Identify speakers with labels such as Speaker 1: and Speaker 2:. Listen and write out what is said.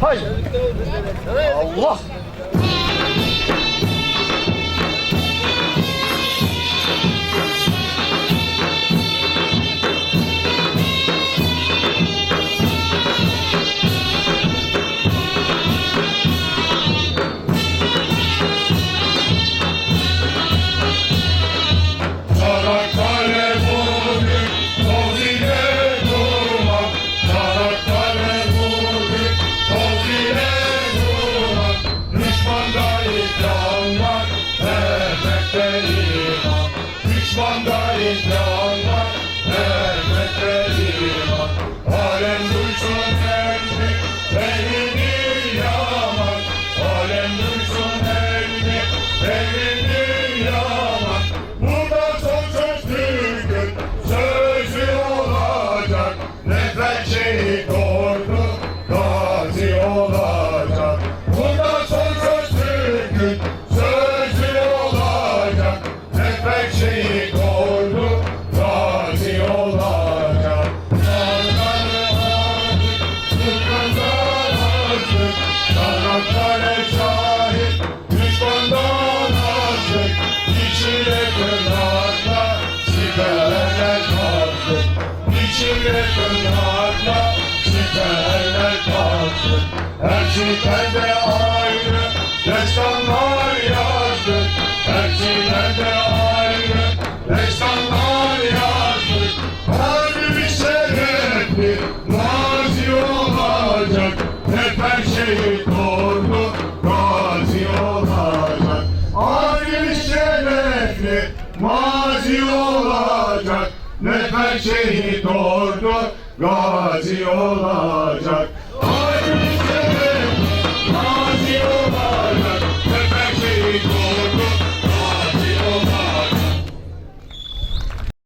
Speaker 1: Hay. Allah.
Speaker 2: Düşmanda ikram var Elbette iman Alem duysun emri Elini yaman. Alem duysun emri Elini yaman. Burada son söz Türk'ün sözü olacak. Nefret şehit ordu gazi olacak. Burada son söz sözü siperler kalksın Her siperde ayrı destanlar yazdık. Her siperde ayrı destanlar yazdık. Harbi şerefli mazi olacak. Nefer şehit ordu gazi olacak. Harbi şerefli mazi olacak. Nefer şehit ordu gazi